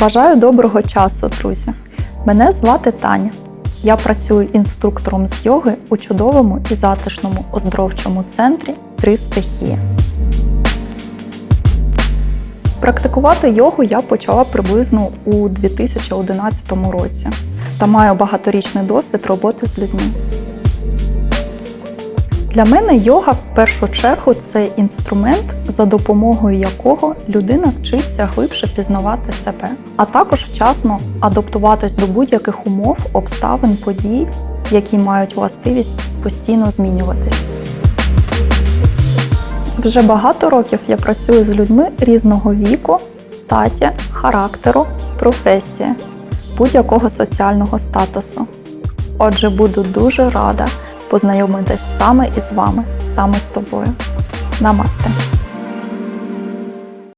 Бажаю доброго часу, друзі! Мене звати Таня. Я працюю інструктором з йоги у чудовому і затишному оздоровчому центрі Три стихії. Практикувати йогу я почала приблизно у 2011 році та маю багаторічний досвід роботи з людьми. Для мене йога в першу чергу це інструмент, за допомогою якого людина вчиться глибше пізнавати себе, а також вчасно адаптуватись до будь-яких умов, обставин, подій, які мають властивість постійно змінюватись. Вже багато років я працюю з людьми різного віку, статі, характеру, професії, будь-якого соціального статусу. Отже, буду дуже рада познайомитись саме із вами, саме з тобою. Намасте!